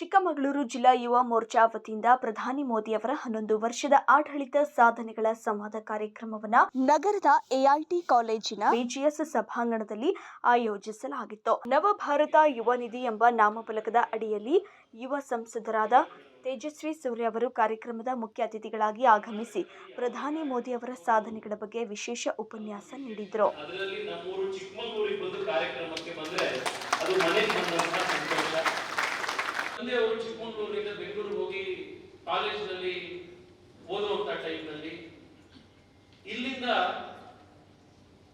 ಚಿಕ್ಕಮಗಳೂರು ಜಿಲ್ಲಾ ಯುವ ಮೋರ್ಚಾ ವತಿಯಿಂದ ಪ್ರಧಾನಿ ಮೋದಿ ಅವರ ಹನ್ನೊಂದು ವರ್ಷದ ಆಡಳಿತ ಸಾಧನೆಗಳ ಸಂವಾದ ಕಾರ್ಯಕ್ರಮವನ್ನು ನಗರದ ಎಐಟಿ ಕಾಲೇಜಿನ ಬಿಜಿಎಸ್ ಸಭಾಂಗಣದಲ್ಲಿ ಆಯೋಜಿಸಲಾಗಿತ್ತು. ನವಭಾರತ ಯುವ ನಿಧಿ ಎಂಬ ನಾಮಫಲಕದ ಅಡಿಯಲ್ಲಿ ಯುವ ಸಂಸದರಾದ ತೇಜಸ್ವಿ ಸೂರ್ಯ ಅವರು ಕಾರ್ಯಕ್ರಮದ ಮುಖ್ಯ ಅತಿಥಿಗಳಾಗಿ ಆಗಮಿಸಿ ಪ್ರಧಾನಿ ಮೋದಿ ಅವರ ಸಾಧನೆಗಳ ಬಗ್ಗೆ ವಿಶೇಷ ಉಪನ್ಯಾಸ ನೀಡಿದರು. ತಂದೆ ಅವರು ಚಿಕ್ಕಮಗಳೂರಿಂದ ಬೆಂಗಳೂರಿಗೆ ಹೋಗಿ ಕಾಲೇಜಿನಲ್ಲಿ ಓದುವಂತ ಟೈಮ್ನಲ್ಲಿ ಇಲ್ಲಿಂದ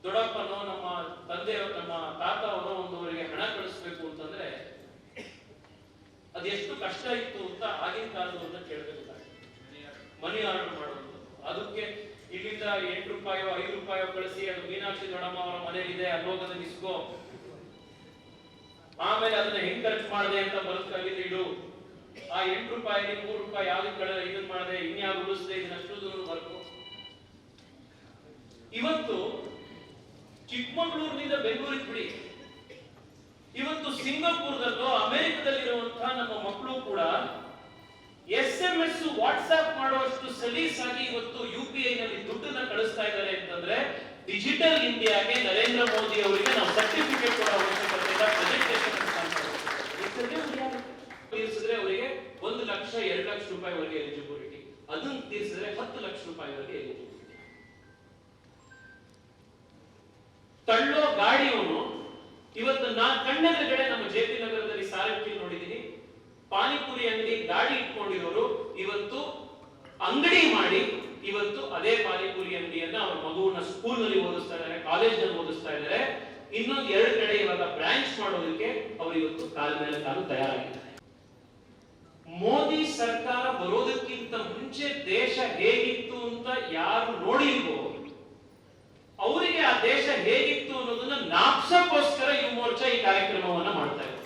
ದೊಡ್ಡಪ್ಪನೋ ನಮ್ಮ ತಂದೆ ನಮ್ಮ ತಾತ ಅವರೋ ಒಂದು ಅವರಿಗೆ ಹಣ ಕಳಿಸ್ಬೇಕು ಅಂತಂದ್ರೆ ಅದೆಷ್ಟು ಕಷ್ಟ ಇತ್ತು ಅಂತ ಆಗಿನ ಕಾಲದವ್ರನ್ನ ಕೇಳಬೇಕಾಗಿತ್ತು ಮನಿ ಆರ್ಡರ್ ಮಾಡೋದು ಅದಕ್ಕೆ ಇಲ್ಲಿಂದ ಎಂಟು ರೂಪಾಯೋ, ಐದು ರೂಪಾಯೋ ಕಳಿಸಿ ಅದು ಮೀನಾಕ್ಷಿ ದೊಡ್ಡಮ್ಮ ಅವರ ಮನೆಯಲ್ಲಿದೆ, ಅಲ್ಲೋಗದ ಇಸ್ಕೋ ಆಮೇಲೆ ಅದನ್ನ ಹೆಂಗ್ ಖರ್ಚು ಮಾಡಿದೆ ಅಂತ ಬದುಕಾಗಿದ್ದು ಇಡು ಆ ಎಂಟು ರೂಪಾಯಿ ಮೂರು ರೂಪಾಯಿ ಯಾವ್ದು ಕಡೆ ಇದನ್ ಮಾಡಿದೆ ಇನ್ಯಾವ ಉಳಿಸದೆ ಇದನ್ನಷ್ಟು ದೂರ ಬರ್ಕೊ ಇವತ್ತು ಚಿಕ್ಕಮಗಳೂರಿನಿಂದ ಬೆಂಗಳೂರಿಗೆ ಬಿಡಿ. ಇವತ್ತು ಸಿಂಗಾಪುರದಲ್ಲೋ ಅಮೆರಿಕದಲ್ಲಿರುವಂತಹ ನಮ್ಮ ಮಕ್ಕಳು ಕೂಡ ಎಸ್ ಎಂ ಎಸ್ ವಾಟ್ಸ್ಆಪ್ ಮಾಡುವಷ್ಟು ಸಲೀಸಾಗಿ ಇವತ್ತು ಯು ಪಿ ಐ ನಲ್ಲಿ ದುಡ್ಡನ್ನ ಕಳಿಸ್ತಾ ಇದ್ದಾರೆ ಅಂತಂದ್ರೆ ಡಿಜಿಟಲ್ ಇಂಡಿಯಾಗೆ ನರೇಂದ್ರ ಮೋದಿ ಅವರಿಗೆ ನಾವು ಸರ್ಟಿಫಿಕೇಟ್ ಕೊಡೋ ಅವಶ್ಯಕತೆ ಇಲ್ಲ ಪ್ರೆಸೆಂಟೇಷನ್ ತೀರಿಸಿದ್ರೆ ಅವರಿಗೆ ಒಂದು ಲಕ್ಷ ಎರಡು ಲಕ್ಷ ರೂಪಾಯಿವರೆಗೆ ಎಲಿಜಿಬಿಲಿಟಿ ಅದನ್ನ ತೀರಿಸಿದ್ರೆ ಹತ್ತು ಲಕ್ಷ ರೂಪಾಯಿವರೆಗೆ ಎಲಿಜಿಬಿಲಿಟಿ ತಳ್ಳೋ ಗಾಡಿಯವನು ಇವತ್ತು ನಾ ಕಣ್ಣೆದುರುಗಡೆ ನಮ್ಮ ಜೆ ಪಿ ನಗರದಲ್ಲಿ ಸಾರಥಿ ನೋಡಿದೀನಿ ಪಾನಿಪುರಿ ಅಂಗಡಿ ಗಾಡಿ ಇಟ್ಕೊಂಡಿರೋರು ಇವತ್ತು ಅಂಗಡಿ ಮಾಡಿ ಇವತ್ತು ಅದೇ ಪಾನಿಪುರಿ ಅಂಗಡಿಯನ್ನ ಅವ್ರ ಮಗುವನ್ನ ಸ್ಕೂಲ್ನಲ್ಲಿ ಓದಿಸ್ತಾ ಇದ್ದಾರೆ ಕಾಲೇಜ್ನಲ್ಲಿ ಓದಿಸ್ತಾ ಇದ್ದಾರೆ. ಇನ್ನೊಂದು ಎರಡು ಕಡೆ ಇವಾಗ ಬ್ರಾಂಚ್ ಮಾಡೋದಕ್ಕೆ ಅವರು ಇವತ್ತು ಕಾಲ ಮೇಲೆ ತಾನು ತಯಾರಾಗಿದ್ದಾರೆ. ಮೋದಿ ಸರ್ಕಾರ ಬರೋದಕ್ಕಿಂತ ಮುಂಚೆ ದೇಶ ಹೇಗಿತ್ತು ಅಂತ ಯಾರು ನೋಡಿಲ್ವೋ, ಅವರಿಗೆ ಆ ದೇಶ ಹೇಗಿತ್ತು ಅನ್ನೋದನ್ನ ನಾಪ್ಸಕ್ಕೋಸ್ಕರ ಯುವ ಮೋರ್ಚಾ ಈ ಕಾರ್ಯಕ್ರಮವನ್ನ ಮಾಡ್ತಾ ಇದೆ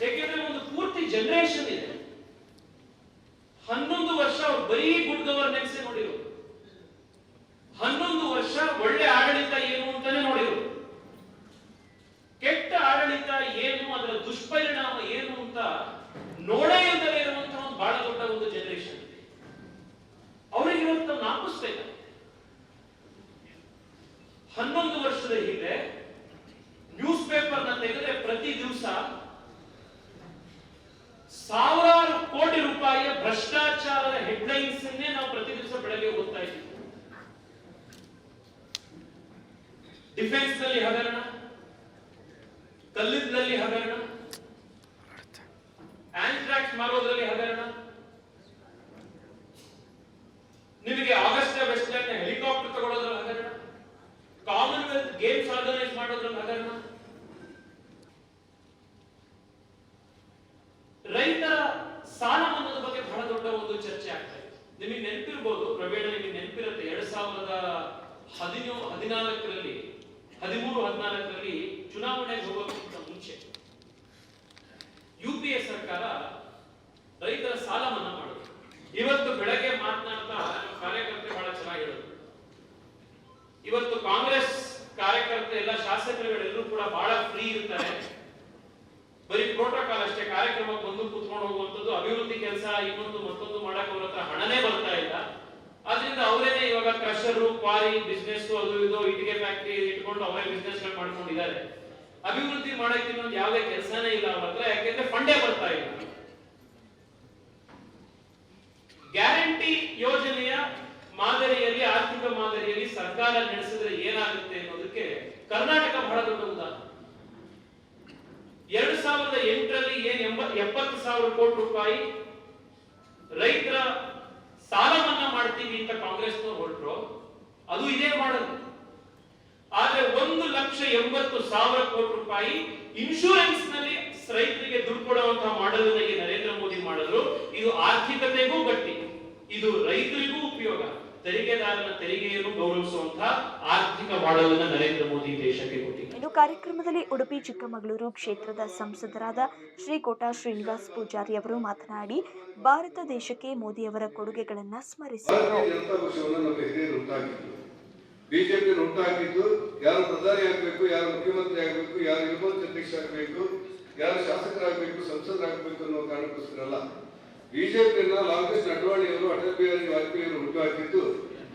ಯಾಕೆಂದ್ರೆ ಒಂದು ಜನರೇಷನ್ ಇದೆ ಹನ್ನೊಂದು ವರ್ಷ ಬರೀ ಗುಡ್ ಗವರ್ನೆನ್ಸ್ ನೋಡಿರು ಹನ್ನೊಂದು ವರ್ಷ ಒಳ್ಳೆ ಆಡಳಿತ ಏನು ಅಂತಾನೆ ನೋಡಿರು ಕೆಟ್ಟ ಆಡಳಿತ ಏನು, ಅದರ ದುಷ್ಪರಿಣಾಮ ಏನು ಅಂತ ನೋಡೇ ಇಲ್ಲದೆ ಇರುವಂತಹ ಒಂದು ಬಹಳ ದೊಡ್ಡ ಒಂದು ಜನರೇಷನ್ ಇದೆ ಅವರಿಗೆ ಇವತ್ತು ನಾವು ನಾಪಿಸ್ಬೇಕು ಹನ್ನೊಂದು ವರ್ಷದ ಹಿಂದೆ ನ್ಯೂಸ್ ಪೇಪರ್ನ ತೆಗೆದ್ರೆ ಪ್ರತಿ ದಿವಸ ಸಾವಿರಾರು ಕೋಟಿ ರೂಪಾಯಿಯ ಭ್ರಷ್ಟಾಚಾರದ ಹೆಡ್ಲೈನ್ಸ್ ನಾವು ಪ್ರತಿ ದಿವಸ ಬೆಳಗ್ಗೆ ಓದ್ತಾ ಇದ್ದೀವಿ. ಡಿಫೆನ್ಸ್ನಲ್ಲಿ ಹಗರಣ, ಕಲ್ಲಿದ್ದಲ್ಲಿ ಹಗರಣ ಆಂಟ್ರಾಕ್ಸ್ ಮಾರೋದ್ರಲ್ಲಿ ಹಗರಣ. ನಿಮಗೆ ಆಗಸ್ಟ್ ವೆಸ್ಟ್ಲ್ಯಾಂಡ್ ಹೆಲಿಕಾಪ್ಟರ್ ತಗೊಳ್ಳೋದ್ರಲ್ಲಿ ಹಗರಣ. ಕಾಮನ್ವೆಲ್ತ್ ಗೇಮ್ಸ್ ಆರ್ಗನೈಸ್ ಮಾಡೋದ್ರಲ್ಲಿ ಹಗರಣ ರೈತರ ಸಾಲ ಮನ್ನಾದ ಬಗ್ಗೆ ಬಹಳ ದೊಡ್ಡ ಒಂದು ಚರ್ಚೆ ಆಗ್ತಾ ಇದೆ ನಿಮಗೆ ನೆನಪಿರ್ಬೋದು ಪ್ರವೀಣ ನಿಮಗೆ ನೆನಪಿರುತ್ತೆ ಎರಡ್ ಸಾವಿರದ ಹದಿನೇಳು ಹದಿನಾಲ್ಕರಲ್ಲಿ ಹದಿಮೂರು ಹದಿನಾಲ್ಕರಲ್ಲಿ ಚುನಾವಣೆಗೆ ಹೋಗೋಕ್ಕಿಂತ ಮುಂಚೆ ಯು ಪಿ ಎ ಸರ್ಕಾರ ರೈತರ ಸಾಲ ಮನ್ನಾ ಮಾಡೋದು ಇವತ್ತು ಬೆಳಗ್ಗೆ ಮಾತನಾಡ್ತಾ ನಮ್ಮ ಕಾರ್ಯಕರ್ತೆ ಬಹಳ ಚೆನ್ನಾಗಿ ಹೇಳಿದ್ರು ಇವತ್ತು ಕಾಂಗ್ರೆಸ್ ಕಾರ್ಯಕರ್ತೆ ಎಲ್ಲ ಶಾಸಕರುಗಳೆಲ್ಲರೂ ಕೂಡ ಬಹಳ ಫ್ರೀ ಇರ್ತಾರೆ. ಬರೀ ಪ್ರೋಟೋಕಾಲ್ ಅಷ್ಟೇ, ಕಾರ್ಯಕ್ರಮಕ್ಕೆ ಬಂದು ಕೂತ್ಕೊಂಡು ಹೋಗುವಂಥದ್ದು, ಅಭಿವೃದ್ಧಿ ಕೆಲಸ ಇನ್ನೊಂದು ಮತ್ತೊಂದು ಮಾಡಕ್ ಅವ್ರ ಹತ್ರ ಹಣನೇ ಬರ್ತಾ ಇಲ್ಲ. ಅದರಿಂದ ಅವರೇನೆ ಇವಾಗ ಕ್ರಷರು ಕ್ವಾರಿ ಬಿಸ್ನೆಸ್ ಅದು ಇದು, ಇಟ್ಟಿಗೆ ಫ್ಯಾಕ್ಟರಿ ಇಟ್ಕೊಂಡು ಅವರೇ ಬಿಸ್ನೆಸ್ ಮಾಡ್ಕೊಂಡಿದ್ದಾರೆ. ಅಭಿವೃದ್ಧಿ ಮಾಡಕ್ಕೆ ಇನ್ನೊಂದು ಯಾವುದೇ ಕೆಲಸನೇ ಇಲ್ಲ ಅವ್ರ ಹತ್ರ, ಯಾಕೆಂದ್ರೆ ಫಂಡೇ ಬರ್ತಾ ಇಲ್ಲ. ಗ್ಯಾರಂಟಿ ಯೋಜನೆಯ ಮಾದರಿಯಲ್ಲಿ, ಆರ್ಥಿಕ ಮಾದರಿಯಲ್ಲಿ ಸರ್ಕಾರ ನಡೆಸಿದ್ರೆ ಏನಾಗುತ್ತೆ ಅನ್ನೋದಕ್ಕೆ ಕರ್ನಾಟಕ ಬಹಳ ದೊಡ್ಡ ಉದಾಹರಣೆ. ಎರಡು ಸಾವಿರದ ಎಂಟರಲ್ಲಿ ಏನ್ ಎಂಬ, ಎಪ್ಪತ್ತು ಸಾವಿರ ಕೋಟಿ ರೂಪಾಯಿ ರೈತರ ಸಾಲ ಮನ್ನಾ ಮಾಡ್ತೀವಿ ಅಂತ ಕಾಂಗ್ರೆಸ್ ಹೊರಟ್ರು. ಅದು ಇದೇ ಮಾಡೋದು ಆದ್ರೆ ಒಂದು ಲಕ್ಷ ಎಂಬತ್ತು ಸಾವಿರ ಕೋಟಿ ರೂಪಾಯಿ ಇನ್ಶೂರೆನ್ಸ್ನಲ್ಲಿ ರೈತರಿಗೆ ದುಡ್ಡು ಕೊಡುವಂತಹ ಮಾಡಲ್ ನರೇಂದ್ರ ಮೋದಿ ಮಾಡಿದ್ರು. ಇದು ಆರ್ಥಿಕತೆಗೂ ಗಟ್ಟಿ. ಇದು ರೈತರಿಗೂ ಉಪಯೋಗ. ತೆರಿಗೆದಾರನ ತೆರಿಗೆಯನ್ನು ಗೌರವಿಸುವಂತಹ ಆರ್ಥಿಕ ಮಾಡಲನ್ನ ನರೇಂದ್ರ ಮೋದಿ ದೇಶಕ್ಕೆ ಕೊಟ್ಟಿದ್ದಾರೆ. ಇದು ಕಾರ್ಯಕ್ರಮದಲ್ಲಿ ಉಡುಪಿ ಚಿಕ್ಕಮಗಳೂರು ಕ್ಷೇತ್ರದ ಸಂಸದರಾದ ಶ್ರೀ ಕೋಟಾ ಶ್ರೀನಿವಾಸ್ ಪೂಜಾರಿ ಅವರು ಮಾತನಾಡಿ ಭಾರತ ದೇಶಕ್ಕೆ ಮೋದಿಯವರ ಕೊಡುಗೆಗಳನ್ನು ಸ್ಮರಿಸಿದರು ಬಿಜೆಪಿ ಉಂಟಾಗಿದ್ದು ಯಾರು ಪ್ರಧಾನಿ ಆಗಬೇಕು ಯಾರು ಮುಖ್ಯಮಂತ್ರಿ ಆಗಬೇಕು ಯಾರು ಯುವ ಅಧ್ಯಕ್ಷ ಆಗಬೇಕು ಯಾರು ಶಾಸಕರಾಗಬೇಕು ಸಂಸದರಾಗಬೇಕು ಅನ್ನೋ ಕಾರಣಕ್ಕೋಸ್ಕರ ಅಲ್ಲ ಬಿಜೆಪಿಯನ್ನ ಅಡ್ವಾಣಿ ಅವರು ಅಟಲ್ ಬಿಹಾರಿ ವಾಜಪೇಯಿ ಅವರು ಹುಟ್ಟುಹಾಕಿದ್ದು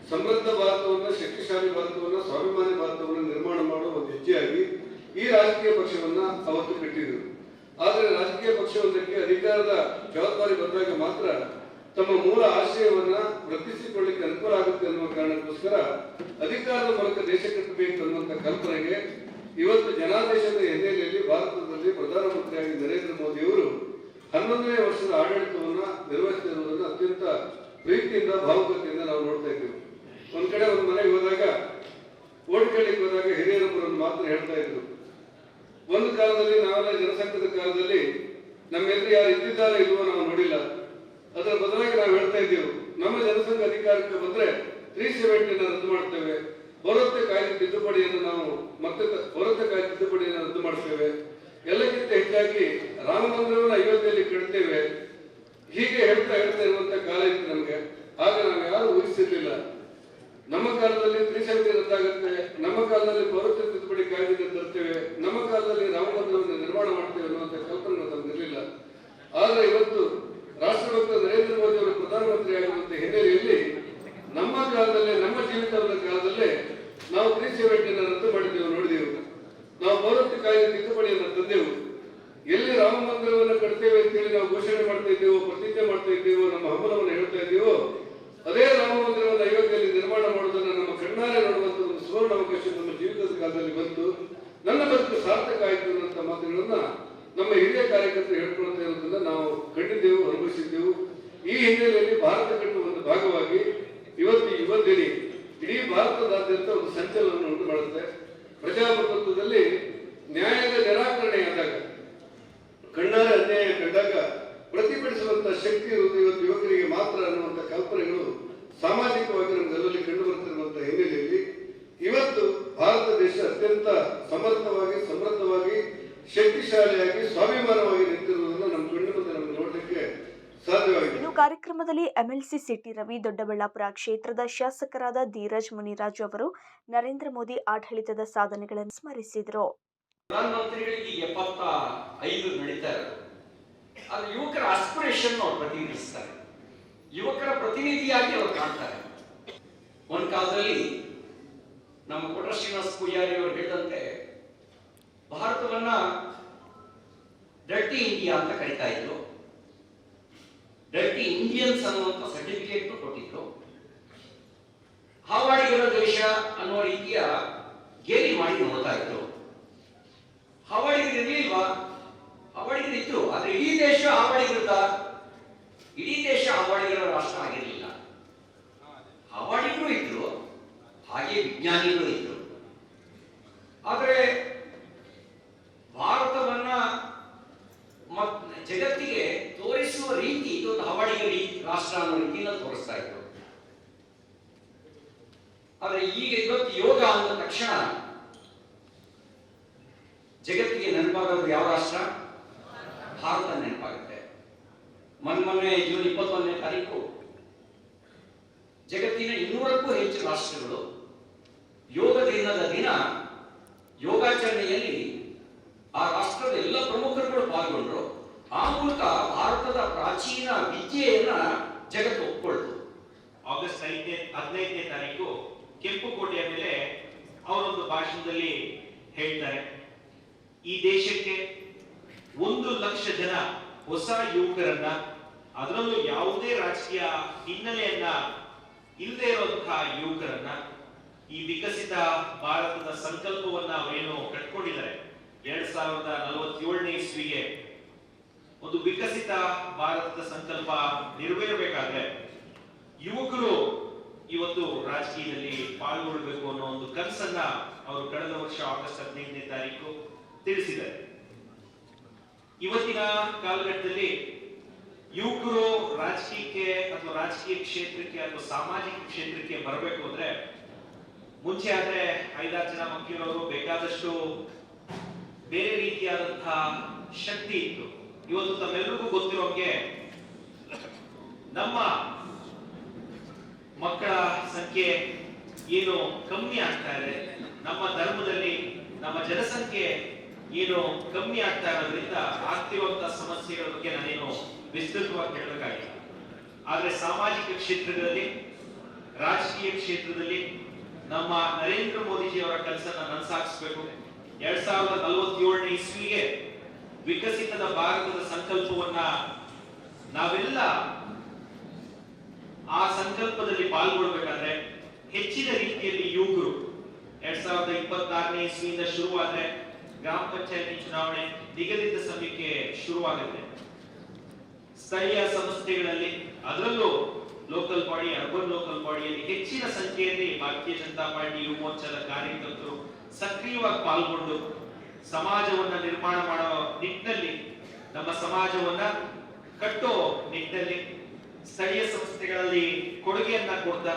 ಸಮೃದ್ಧ ಭಾರತವನ್ನ ಶಕ್ತಿಶಾಲಿ ಭಾರತವನ್ನ ಸ್ವಾಭಿಮಾನಿ ಭಾರತವನ್ನ ನಿರ್ಮಾಣ ಮಾಡುವ ಒಂದು ಹೆಜ್ಜೆಯಾಗಿ ಈ ರಾಜಕೀಯ ಪಕ್ಷವನ್ನ ಅವತ್ತು ಕಟ್ಟಿದರು. ಆದರೆ ರಾಜಕೀಯ ಪಕ್ಷವೊಂದಕ್ಕೆ ಅಧಿಕಾರದ ಜವಾಬ್ದಾರಿ ಬಂದಾಗ ಮಾತ್ರ ತಮ್ಮ ಮೂಲ ಆಶಯವನ್ನ ವೃದ್ಧಿಸಿಕೊಳ್ಳಿಕ್ಕೆ ಅನುಕೂಲ ಆಗುತ್ತೆ ಅನ್ನುವ ಕಾರಣಕ್ಕೋಸ್ಕರ ಅಧಿಕಾರದ ಮೂಲಕ ದೇಶ ಕಟ್ಟಬೇಕು ಅನ್ನುವಂಥ ಕಲ್ಪನೆಗೆ ಇವತ್ತು ಜನಾದೇಶದ ಹಿನ್ನೆಲೆಯಲ್ಲಿ ಭಾರತದಲ್ಲಿ ಪ್ರಧಾನಮಂತ್ರಿಯಾಗಿ ನರೇಂದ್ರ ಮೋದಿಯವರು ಹನ್ನೊಂದನೇ ವರ್ಷದ ಆಡಳಿತವನ್ನು ನಿರ್ವಹಿಸುತ್ತಿರುವುದನ್ನು ಅತ್ಯಂತ ಪ್ರೀತಿಯಿಂದ, ಭಾವುಕತೆಯಿಂದ ನಾವು ನೋಡ್ತಾ ಇದ್ದೀವಿ. ಒಂದ್ ಕಡೆ ಒಂದು ಮನೆಗೆ ಹೋದಾಗ, ಓಟ್ ಕೇಳಲಿಕ್ಕೆ ಹೋದಾಗ ಹಿರಿಯರೊಬ್ಬರು ಮಾತನ್ನು ಹೇಳ್ತಾ ಇದ್ರು. ಒಂದು ಕಾಲದಲ್ಲಿ, ನಾವೆಲ್ಲ ಜನಸಂಖ್ಯದ ಕಾಲದಲ್ಲಿ ನಮ್ಮ ಎದುರು ಯಾರು ಇದ್ದಿದ್ದಾರೆ ಇಲ್ವೋ ನಾವು ನೋಡಿಲ್ಲ. ಅದರ ಬದಲಾಗಿ ನಾವು ಹೇಳ್ತಾ ಇದ್ದೇವೆ, ನಮ್ಮ ಜನಸಂಘ ಅಧಿಕಾರಕ್ಕೆ ಬಂದ್ರೆ ತ್ರೀ ಸೆವೆಂಟಿನ ರದ್ದು ಮಾಡ್ತೇವೆ. ಪೌರತ್ವ ಕಾಯ್ದೆ ತಿದ್ದುಪಡಿಯನ್ನು ನಾವು ಮತ್ತೆ ಹೊರತ ಕಾಯ್ದೆ ತಿದ್ದುಪಡಿಯನ್ನು ರದ್ದು ಮಾಡ್ತೇವೆ. ಎಲ್ಲಕ್ಕಿಂತ ಹೆಚ್ಚಾಗಿ ರಾಮ ಮಂದಿರವನ್ನು ಅಯೋಧ್ಯೆಯಲ್ಲಿ ಕಟ್ತೇವೆ. ಹೀಗೆ ಹೇಳ್ತಾ ಹೇಳ್ತಾ ಇರುವಂತ ಕಾಲ ಇತ್ತು ನಮಗೆ. ಆಗ ನಾವು ಯಾರು ಊಹಿಸಿರ್ಲಿಲ್ಲ. ನಮ್ಮ ಕಾಲದಲ್ಲಿ ತ್ರಿಶಕ್ತಿ ರದ್ದಾಗುತ್ತೆ ನಮ್ಮ ಕಾಲದಲ್ಲಿ ಪೌರತ್ವ ತಿದ್ದುಪಡಿ ಕಾಯ್ದೆ ತರ್ತೇವೆ, ನಮ್ಮ ಕಾಲದಲ್ಲಿ ರಾಮ ಮಂದಿರವನ್ನು ನಿರ್ಮಾಣ ಮಾಡ್ತೇವೆ ಅನ್ನುವಂಥ ಕಲ್ಪನೆ ನಮಗಿರಲಿಲ್ಲ ಆದ್ರೆ ಇವತ್ತು ರಾಷ್ಟ್ರಭಕ್ತ ನರೇಂದ್ರ ಮೋದಿ ಅವರು ಪ್ರಧಾನಮಂತ್ರಿ ಆಗಿರುವಂತ ಹಿನ್ನೆಲೆಯಲ್ಲಿ ನಮ್ಮ ಕಾಲದಲ್ಲೇ ನಮ್ಮ ಜೀವಿತದ ಕಾಲದಲ್ಲೇ ನಾವು ತ್ರೀ ಸೆವೆಂಟಿನ ರದ್ದು ಮಾಡಿದ್ದೇವೆ ನೋಡಿದೆವು ನಾವು ಪೌರತ್ವ ಕಾಯ್ದೆ ತಿದ್ದುಪಡಿಯನ್ನು ತಂದೆವು ಎಲ್ಲಿ ರಾಮ ಮಂದಿರವನ್ನು ಕಟ್ತೇವೆ ಅಂತೇಳಿ ನಾವು ಘೋಷಣೆ ಮಾಡ್ತಾ ಇದ್ದೇವೋ ಪ್ರತಿಜ್ಞೆ ಮಾಡ್ತಾ ಇದ್ದೇವೋ ನಮ್ಮ ಹಂಬಲವನ್ನು ಹೇಳ್ತಾ ಇದ್ದೇವೋ ಅದೇ ರಾಮ ಮಂದಿರವನ್ನು ಅಯೋಧ್ಯೆಯಲ್ಲಿ ನಿರ್ಮಾಣ ಮಾಡುವುದನ್ನು ನಮ್ಮ ಕಣ್ಣಾರೆ ನೋಡುವಂತ ಒಂದು ಸುವರ್ಣ ಅವಕಾಶ ನಮ್ಮ ಜೀವಿತದ ಕಾಲದಲ್ಲಿ ಬಂತು ನನ್ನ ಆಯಿತು ಅನ್ನುವಂಥ ಮಾತುಗಳನ್ನ ನಮ್ಮ ಹಿರಿಯ ಕಾರ್ಯಕರ್ತರು ಹೇಳ್ಕೊಳ್ತಾ ಇರೋದನ್ನ ನಾವು ಕಂಡಿದ್ದೆವು, ಅನುಭವಿಸಿದ್ದೆವು. ಈ ಹಿನ್ನೆಲೆಯಲ್ಲಿ ಭಾರತ ಕಟ್ಟುವ ಒಂದು ಭಾಗವಾಗಿ ಇವತ್ತು ಯುವ ದಿನಿ ಇಡೀ ಭಾರತದಾದ್ಯಂತ ಒಂದು ಸಂಚಲನವನ್ನು ಉಂಟು ಮಾಡುತ್ತೆ ಪ್ರಜಾಪ್ರಭುತ್ವದಲ್ಲಿ ನ್ಯಾಯದ ನಿರಾಕರಣೆಯಾದಾಗ ಕಣ್ಣಾರೆ ಅನ್ಯಾಯ ಕಂಡಾಗ ಪ್ರತಿಭಟಿಸುವಂತ ಶಕ್ತಿ ಇರುವುದು ಇವತ್ತು ಯುವಕರಿಗೆ ಮಾತ್ರ ಅನ್ನುವಂಥ ಕಲ್ಪನೆಗಳು ಸಾಮಾಜಿಕವಾಗಿ ನಮ್ಗೆಲ್ಲಲ್ಲಿ ಕಂಡು ಬರ್ತಿರುವಂತ ಹಿನ್ನೆಲೆಯಲ್ಲಿ ಇವತ್ತು ಭಾರತ ದೇಶ ಅತ್ಯಂತ ಸಮರ್ಥವಾಗಿ ಸಮೃದ್ಧವಾಗಿ ಶಕ್ತಿಶಾಲಿಯಾಗಿ ಸ್ವಾಭಿಮಾನವಾಗಿ ನಿಂತಿರುವುದನ್ನು ನಮ್ಮ ಕಣ್ಣು ಮುಂದೆ ನಮ್ಗೆ ನೋಡ್ಲಿಕ್ಕೆ ಸಾಧ್ಯವಾಗಿದೆ. ಇನ್ನು ಕಾರ್ಯಕ್ರಮದಲ್ಲಿ ಎಂಎಲ್ಸಿ ಸಿಟಿ ರವಿ ದೊಡ್ಡಬಳ್ಳಾಪುರ ಕ್ಷೇತ್ರದ ಶಾಸಕರಾದ ಧೀರಜ್ ಮುನಿರಾಜ್ ಅವರು ನರೇಂದ್ರ ಮೋದಿ ಆಡಳಿತದ ಸಾಧನೆಗಳನ್ನು ಸ್ಮರಿಸಿದರು. ಪ್ರಧಾನಮಂತ್ರಿಗಳಿಗೆ ಎಪ್ಪತ್ತ ಐದು ನಡೀತಾ ಇರೋದು. ಅದು ಯುವಕರ ಆಸ್ಪಿರೇಷನ್ ಅವ್ರು ಪ್ರತಿನಿಧಿಸ್ತಾರೆ. ಯುವಕರ ಪ್ರತಿನಿಧಿಯಾಗಿ ಅವ್ರು ಕಾಣ್ತಾರೆ. ಒಂದು ಕಾಲದಲ್ಲಿ ನಮ್ಮ ಕೊಟ್ರ ಶ್ರೀನಿವಾಸ ಪೂಜಾರಿ ಅವರು ಹೇಳಿದಂತೆ ಭಾರತವನ್ನ ಡರ್ಟಿ ಇಂಡಿಯಾ ಅಂತ ಕರಿತಾ ಇದ್ರು. ಡರ್ಟಿ ಇಂಡಿಯನ್ಸ್ ಅನ್ನುವಂಥ ಸರ್ಟಿಫಿಕೇಟ್ ಕೊಟ್ಟಿದ್ರು. ಹಾವಾಡಿಗರ ದೇಶ ಅನ್ನೋ ರೀತಿಯ ಗೇಲಿ ಮಾಡಿ ನೋಡ್ತಾ ಇದ್ರು. ಹಾವಾಡಿಗರು ಇರ್ಲಿಲ್ವಾ? ಹಾವಾಡಿಗರು ಇದ್ರು ಆದ್ರೆ ಇಡೀ ದೇಶ ಹಾವಾಡಿಗರದ ಇಡೀ ದೇಶ ಹವಾಡಿಗರ ರಾಷ್ಟ್ರ ಆಗಿರಲಿಲ್ಲ. ಹಾವಾಡಿಗರು ಇದ್ರು. ಹಾಗೆ ವಿಜ್ಞಾನಿಗಳು ಇದ್ರು ಆದರೆ ಭಾರತವನ್ನ ಮತ್ ಜಗತ್ತಿಗೆ ತೋರಿಸುವ ರೀತಿ ಇದೊಂದು ಹವಾಡಿಗ ರೀತಿ ರಾಷ್ಟ್ರ ಅನ್ನೋ ರೀತಿಯಿಂದ ತೋರಿಸ್ತಾ ಇದ್ರು ಆದ್ರೆ ಈಗ ಇವತ್ತು ಯೋಗ ಅಂದ ತಕ್ಷಣ ಜಗತ್ತಿಗೆ ನೆನಪಾಗೋದು ಯಾವ ರಾಷ್ಟ್ರ ಭಾರತ ನೆನಪಾಗುತ್ತೆ. ಮೊನ್ನೆ ಜೂನ್ ಇಪ್ಪತ್ತೊಂದನೇ ತಾರೀಕು ಜಗತ್ತಿನ ಇನ್ನೂರಕ್ಕೂ ಹೆಚ್ಚು ರಾಷ್ಟ್ರಗಳು ಯೋಗ ದಿನದ ದಿನ ಯೋಗಾಚರಣೆಯಲ್ಲಿ ಆ ರಾಷ್ಟ್ರದ ಎಲ್ಲ ಪ್ರಮುಖರುಗಳು ಪಾಲ್ಗೊಂಡ್ರು. ಆ ಮೂಲಕ ಭಾರತದ ಪ್ರಾಚೀನ ವಿದ್ಯೆಯನ್ನ ಜಗತ್ತು ಒಪ್ಕೊಳ್ತು. ಆಗಸ್ಟ್ ಐದನೇ, ಹದಿನೈದನೇ ತಾರೀಕು ಕೆಂಪು ಕೋಟೆಯ ಮೇಲೆ ಅವರೊಂದು ಭಾಷಣದಲ್ಲಿ ಹೇಳ್ತಾರೆ. ಈ ದೇಶಕ್ಕೆ ಒಂದು ಲಕ್ಷ ಜನ ಹೊಸ ಯುವಕರನ್ನ, ಅದರಲ್ಲೂ ಯಾವುದೇ ರಾಜಕೀಯ ಹಿನ್ನೆಲೆಯನ್ನ ಇಲ್ಲದೆ ಇರುವಂತಹ ಯುವಕರನ್ನ ಈ ವಿಕಸಿತ ಭಾರತದ ಸಂಕಲ್ಪವನ್ನ ಅವರೇನು ಕಟ್ಕೊಂಡಿದ್ದಾರೆ. ಎರಡ್ ಸಾವಿರದ ನಲವತ್ತೇಳನೇ ಇಸ್ವಿಗೆ ಒಂದು ವಿಕಸಿತ ಭಾರತದ ಸಂಕಲ್ಪ ನೆರವೇರಬೇಕಾದ್ರೆ ಯುವಕರು ಇವತ್ತು ರಾಜಕೀಯದಲ್ಲಿ ಪಾಲ್ಗೊಳ್ಳಬೇಕು ಅನ್ನೋ ಒಂದು ಕನಸನ್ನ ಅವರು ಕಳೆದ ವರ್ಷ ಆಗಸ್ಟ್ ಹದಿನೈದನೇ ತಾರೀಕು ತಿಳಿಸಿದ್ದಾರೆ ಇವತ್ತಿನ ಕಾಲಘಟ್ಟದಲ್ಲಿ ಯುವಕರು ರಾಜಕೀಯಕ್ಕೆ ಅಥವಾ ರಾಜಕೀಯ ಕ್ಷೇತ್ರಕ್ಕೆ ಅಥವಾ ಸಾಮಾಜಿಕ ಕ್ಷೇತ್ರಕ್ಕೆ ಬರಬೇಕು ಅಂದ್ರೆ ಮುಂಚೆ ಆದ್ರೆ ಐದಾರು ಜನ ಮಕ್ಕಳವರು ಬೇಕಾದಷ್ಟು ಬೇರೆ ರೀತಿಯಾದಂತಹ ಶಕ್ತಿ ಇತ್ತು. ಇವತ್ತು ತಮ್ಮೆಲ್ಲರಿಗೂ ಗೊತ್ತಿರೋಂಗೆ ನಮ್ಮ ಮಕ್ಕಳ ಸಂಖ್ಯೆ ಏನು ಕಮ್ಮಿ ಆಗ್ತಾ ಇದೆ. ನಮ್ಮ ಧರ್ಮದಲ್ಲಿ ನಮ್ಮ ಜನಸಂಖ್ಯೆ ಏನು ಕಮ್ಮಿ ಆಗ್ತಾ ಇರೋದ್ರಿಂದ ಆಗ್ತಿರುವಂತಹ ಸಮಸ್ಯೆಗಳ ಬಗ್ಗೆ ನಾನೇನು ವಿಸ್ತೃತವಾಗಿ ಹೇಳಬೇಕಾಗಿಲ್ಲ ಆದ್ರೆ ಸಾಮಾಜಿಕ ಕ್ಷೇತ್ರಗಳಲ್ಲಿ, ರಾಜಕೀಯ ಕ್ಷೇತ್ರದಲ್ಲಿ ನಮ್ಮ ನರೇಂದ್ರ ಮೋದಿಜಿಯವರ ಕೆಲಸನ ನನ್ಸಾಗಿಸ್ಬೇಕು ಎರಡ್ ಸಾವಿರದ ನಲವತ್ತೇಳನೇ ಇಸ್ವಿಗೆ ವಿಕಸಿತದ ಭಾರತದ ಸಂಕಲ್ಪವನ್ನ ನಾವೆಲ್ಲ ಆ ಸಂಕಲ್ಪದಲ್ಲಿ ಪಾಲ್ಗೊಳ್ಬೇಕಾದ್ರೆ ಹೆಚ್ಚಿನ ರೀತಿಯಲ್ಲಿ ಯುವಕರು, ಎರಡ್ ಸಾವಿರದ ಇಪ್ಪತ್ತಾರನೇ ಇಸ್ವಿಯಿಂದ ಶುರುವಾದ್ರೆ ಗ್ರಾಮ ಪಂಚಾಯತಿ ಚುನಾವಣೆ ನಿಗದಿತ ಸಮಯಕ್ಕೆ ಶುರುವಾಗುತ್ತೆ ಸ್ಥಳೀಯ ಸಂಸ್ಥೆಗಳಲ್ಲಿ ಅದರಲ್ಲೂ ಲೋಕಲ್ ಬಾಡಿ ಅರ್ಬನ್ ಲೋಕಲ್ ಬಾಡಿಯಲ್ಲಿ ಹೆಚ್ಚಿನ ಸಂಖ್ಯೆಯಲ್ಲಿ ಭಾರತೀಯ ಜನತಾ ಪಾರ್ಟಿ, ಯುವ ಮೋರ್ಚಾದ ಕಾರ್ಯಕರ್ತರು ಸಕ್ರಿಯವಾಗಿ ಪಾಲ್ಗೊಂಡು ಸಮಾಜವನ್ನ ನಿರ್ಮಾಣ ಮಾಡುವ ನಿಟ್ಟಿನಲ್ಲಿ, ನಮ್ಮ ಸಮಾಜವನ್ನ ಕಟ್ಟೋ ನಿಟ್ಟಿನಲ್ಲಿ ಸ್ಥಳೀಯ ಸಂಸ್ಥೆಗಳಲ್ಲಿ ಕೊಡುಗೆಯನ್ನ ಕೊಡ್ತಾ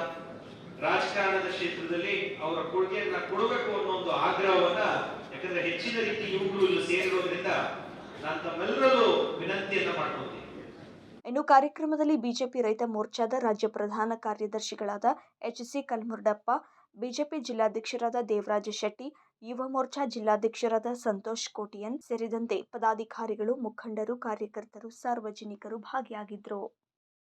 ರಾಜಕಾರಣದ ಕ್ಷೇತ್ರದಲ್ಲಿ ಅವರ ಕೊಡುಗೆಯನ್ನ ಕೊಡಬೇಕು ಅನ್ನೋ ಒಂದು ಆಗ್ರಹವನ್ನ ಯಾಕಂದ್ರೆ ಹೆಚ್ಚಿನ ರೀತಿ ಯುವಕರು ಇಲ್ಲಿ ಸೇರಿರೋದ್ರಿಂದ ನಾನು ತಮ್ಮೆಲ್ಲರಲ್ಲೂ ವಿನಂತಿಯನ್ನ ಮಾಡ್ಕೊತೀನಿ ಇನ್ನು ಕಾರ್ಯಕ್ರಮದಲ್ಲಿ ಬಿಜೆಪಿ ರೈತ ಮೋರ್ಚಾದ ರಾಜ್ಯ ಪ್ರಧಾನ ಕಾರ್ಯದರ್ಶಿಗಳಾದ ಎಚ್ ಸಿ ಕಲ್ಮುರ್ಡಪ್ಪ, ಬಿಜೆಪಿ ಜಿಲ್ಲಾಧ್ಯಕ್ಷರಾದ ದೇವರಾಜ ಶೆಟ್ಟಿ, ಯುವ ಮೋರ್ಚಾ ಜಿಲ್ಲಾಧ್ಯಕ್ಷರಾದ ಸಂತೋಷ್ ಕೋಟಿಯನ್ ಸೇರಿದಂತೆ ಪದಾಧಿಕಾರಿಗಳು, ಮುಖಂಡರು, ಕಾರ್ಯಕರ್ತರು, ಸಾರ್ವಜನಿಕರು ಭಾಗಿಯಾಗಿದ್ದರು